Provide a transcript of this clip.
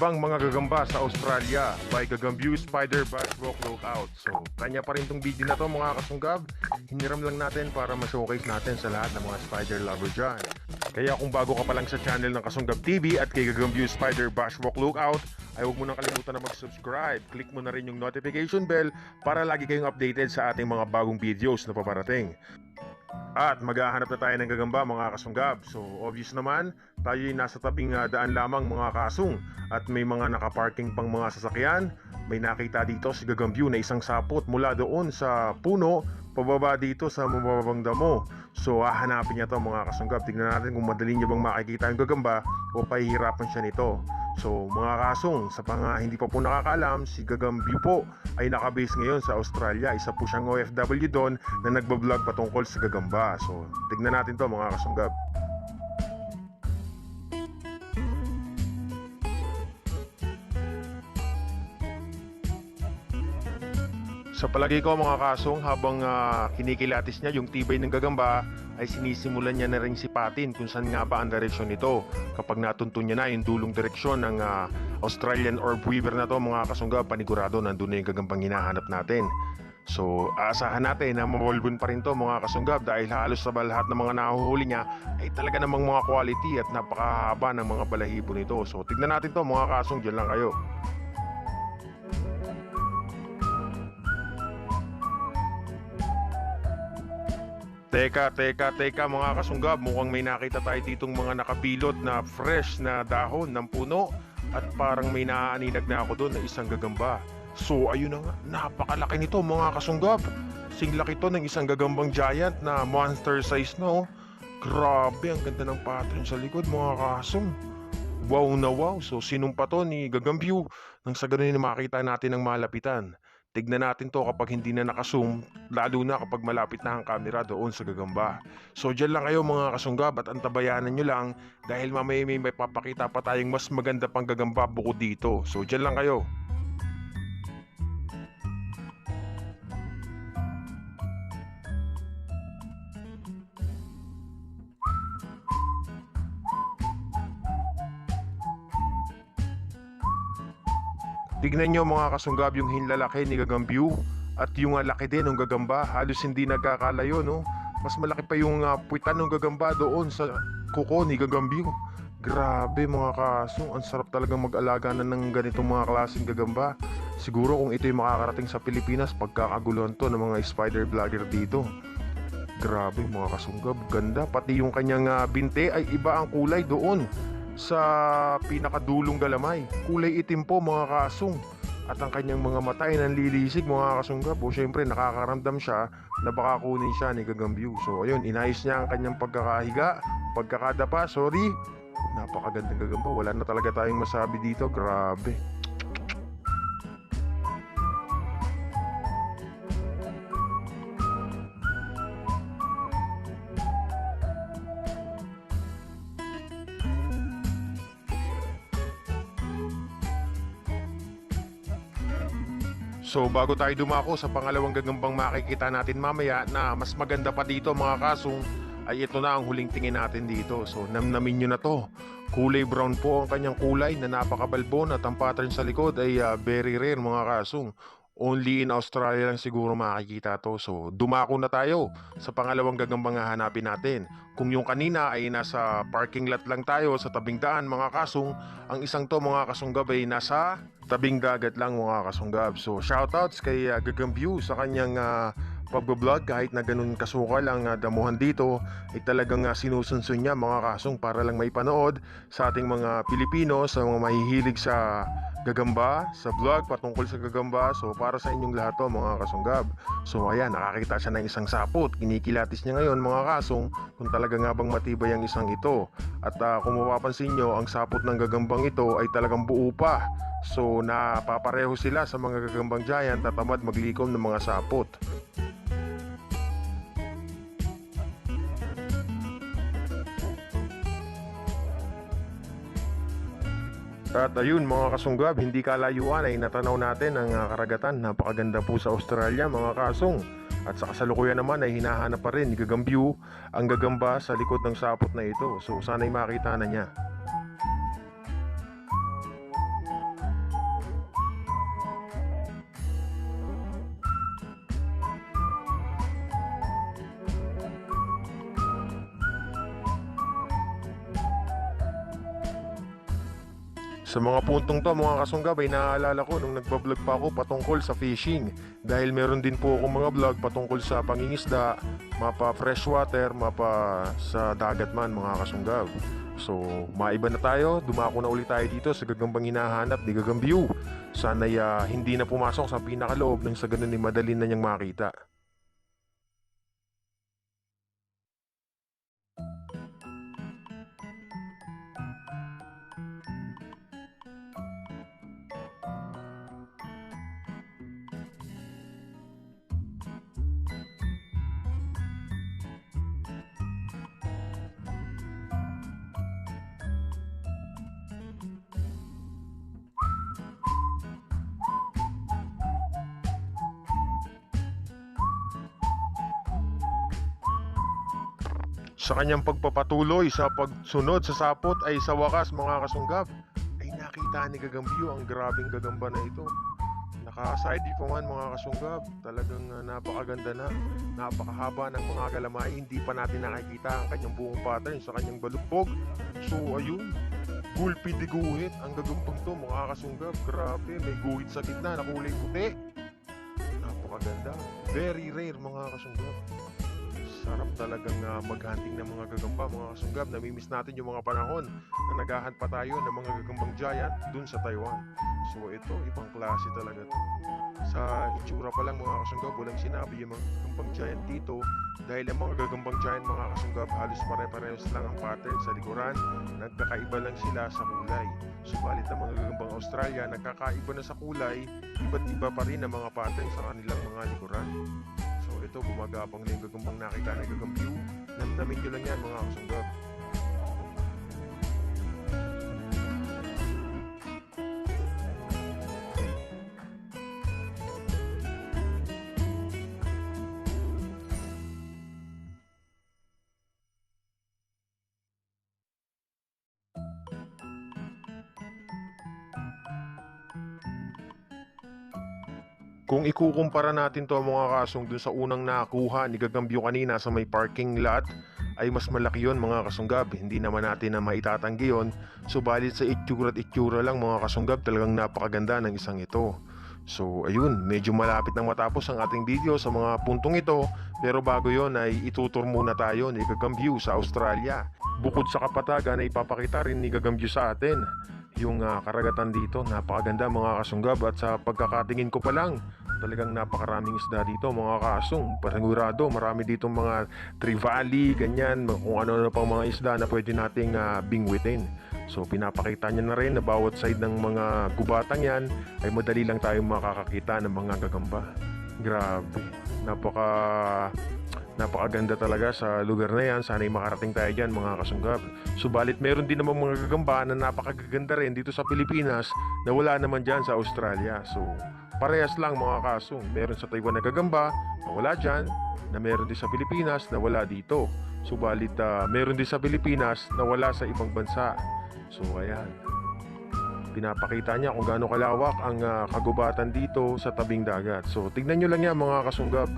Kakaibang mga gagamba sa Australia by Gagambu Spider Bass Rock Lookout. So, kanya pa rin tong video na to mga kasunggab. Hiniram lang natin para ma-showcase natin sa lahat ng mga spider lover dyan. Kaya kung bago ka pa lang sa channel ng Kasunggab TV at kay Gagambu Spider Bash Rock Lookout, ay huwag mo nang kalimutan na mag-subscribe. Click mo na rin yung notification bell para lagi kayong updated sa ating mga bagong videos na paparating. At maghahanap na tayo ng gagamba mga kasunggab. So obvious naman, tayo ay nasa tabing ah, daan lamang mga kasung at may mga nakaparking pang mga sasakyan. May nakita dito si Gagambyu na isang sapot mula doon sa puno pababa dito sa mababang damo. So hahanapin niya to mga kasunggab. Tingnan natin kung madali niya bang makikita ang gagamba o pahihirapan siya nito. So mga kasong, sa mga hindi pa po nakakaalam, si Gagambyu po ay nakabase ngayon sa Australia. Isa po siyang OFW doon na nagbablog patungkol sa gagamba. So tignan natin to mga kasunggab. Sa palagi ko mga kasong habang ah, kinikilatis niya yung tibay ng gagamba ay sinisimulan niya na rin sipatin kung saan nga ba ang direksyon nito. Kapag natuntun niya na yung dulong direksyon ng ah, Australian Orb Weaver na to mga kasungga panigurado nandun na yung gagambang hinahanap natin. So aasahan natin na mawalbon pa rin to mga kasunggab dahil halos sa lahat ng mga nahuhuli niya ay talaga namang mga quality at napakahaba ng mga balahibo nito. So tignan natin to mga kasong dyan lang kayo. Teka, teka, teka mga kasunggab, mukhang may nakita tayo ditong mga nakabilot na fresh na dahon ng puno at parang may naaaninag na ako doon na isang gagamba. So ayun na nga, napakalaki nito mga kasunggab. Singlaki to ng isang gagambang giant na monster size na oh. Grabe, ang ganda ng pattern sa likod mga kasong. Wow na wow, so sinumpa to ni Gagambyu nang sa ganun na makita natin ang malapitan. Tignan natin to kapag hindi na nakazoom, lalo na kapag malapit na ang camera doon sa gagamba. So dyan lang kayo mga kasunggab at antabayanan nyo lang dahil mamaya may, may papakita pa tayong mas maganda pang gagamba bukod dito. So dyan lang kayo. Tignan nyo mga kasunggab yung hinlalaki ni Gagambyu at yung ah, laki din ng gagamba halos hindi nagkakalayo no. Mas malaki pa yung uh, puwitan ng gagamba doon sa kuko ni Gagambyu. Grabe mga kaso, ang sarap talagang mag-alaga na ng ganitong mga klaseng gagamba. Siguro kung ito'y makakarating sa Pilipinas, pagkakaguluhan to ng mga spider vlogger dito. Grabe mga kasunggab, ganda. Pati yung kanyang ah, binte ay iba ang kulay doon sa pinakadulong galamay. Kulay itim po mga kasong. At ang kanyang mga mata ay nanlilisig mga kasunggab. O syempre nakakaramdam siya na baka kunin siya ni Gagambyu. So ayun, inayos niya ang kanyang pagkakahiga, pagkakadapa, sorry. Napakagandang gagamba. Wala na talaga tayong masabi dito. Grabe. So bago tayo dumako sa pangalawang gagambang makikita natin mamaya na mas maganda pa dito mga kasong ay ito na ang huling tingin natin dito. So namnamin nyo na to. Kulay brown po ang kanyang kulay na napakabalbon at ang pattern sa likod ay ah, very rare mga kasong. Only in Australia lang siguro makikita to. So dumako na tayo sa pangalawang gagambang hahanapin natin. Kung yung kanina ay nasa parking lot lang tayo sa tabing daan mga kasong, ang isang to mga kasunggab ay nasa tabing dagat lang mga kasunggab. So shoutouts kay uh, Gagambyu sa kanyang uh, pagbablog kahit na ganun kasukal ang uh, damuhan dito ay talagang uh, sinusunsun niya mga kasong para lang may panood sa ating mga Pilipino sa mga mahihilig sa gagamba sa vlog patungkol sa gagamba. So para sa inyong lahat to mga kasunggab so ayan nakakita siya ng isang sapot. Kinikilatis niya ngayon mga kasong kung talaga nga bang matibay ang isang ito. At uh, kung mapapansin nyo ang sapot ng gagambang ito ay talagang buo pa. So napapareho sila sa mga gagambang giant at tamad maglikom ng mga sapot At ayun mga kasunggab, hindi kalayuan ay natanaw natin ang ah, karagatan. Napakaganda po sa Australia mga kasong. At sa kasalukuyan naman ay hinahanap pa rin Gagambyu ang gagamba sa likod ng sapot na ito. So sana'y makita na niya. Sa mga puntong to mga kasunggab ay naaalala ko nung nagbablog pa ako patungkol sa fishing. Dahil meron din po akong mga vlog patungkol sa pangingisda, mapa freshwater, mapa sa dagat man mga kasunggab. So, maiba na tayo, dumako na ulit tayo dito sa gagambang hinahanap ni Gagang View. Sana'y ah, hindi na pumasok sa pinakaloob nang sa ganun ni madali na niyang makita. Sa kanyang pagpapatuloy sa pagsunod sa sapot ay sa wakas mga kasunggab ay nakita ni Gagambyo ang grabing gagamba na ito. Naka-side man mga kasunggab, talagang uh, napakaganda na, napakahaba ng mga galamay, hindi pa natin nakikita ang kanyang buong pattern sa kanyang balukbog. So ayun, gulpi di guhit ang gagambang to mga kasunggab, grabe, may guhit sa gitna na kulay puti. Napakaganda, very rare mga kasunggab sarap talagang uh, maghunting ng mga gagamba, mga kasunggab. Namimiss natin yung mga panahon na naghahunt pa tayo ng mga gagambang giant dun sa Taiwan. So ito, ibang klase talaga to. Sa itsura pa lang mga kasunggab, walang sinabi yung mga gagambang giant dito dahil ang mga gagambang giant mga kasunggab halos pare-parehas lang ang pattern sa likuran. Nagkakaiba lang sila sa kulay. Subalit ang mga gagambang Australia, nagkakaiba na sa kulay, iba't iba pa rin ang mga pattern sa kanilang mga likuran. Ito, gumagapang na yung gagambang nakita na gagambyo. Namnamin nyo lang yan mga kasunggab. Kung ikukumpara natin to mga kasong dun sa unang nakuha ni Gagambyo kanina sa may parking lot, ay mas malaki yon mga kasunggab. Hindi naman natin na maitatanggi yon. Subalit sa itsura at itsura lang mga kasunggab, talagang napakaganda ng isang ito. So ayun, medyo malapit nang matapos ang ating video sa mga puntong ito. Pero bago yon ay itutur muna tayo ni Gagambyo sa Australia. Bukod sa kapatagan ay ipapakita rin ni Gagambyo sa atin yung ah, karagatan dito. Napakaganda mga kasunggab at sa pagkakatingin ko pa lang, talagang napakaraming isda dito mga kasong. Panigurado, marami dito mga trivali, ganyan, kung ano-ano pang mga isda na pwede nating ah, bingwitin. So pinapakita niya na rin na bawat side ng mga gubatang yan ay madali lang tayong makakakita ng mga gagamba. Grabe, napaka napakaganda talaga sa lugar na yan. Sana'y makarating tayo dyan mga kasunggab. Subalit meron din namang mga gagamba na napakaganda rin dito sa Pilipinas na wala naman dyan sa Australia. So parehas lang mga kasong. Meron sa Taiwan na gagamba na wala dyan, na meron din sa Pilipinas na wala dito. Subalit ah, meron din sa Pilipinas na wala sa ibang bansa. So ayan. Pinapakita niya kung gaano kalawak ang ah, kagubatan dito sa tabing dagat. So tignan nyo lang yan mga kasunggab.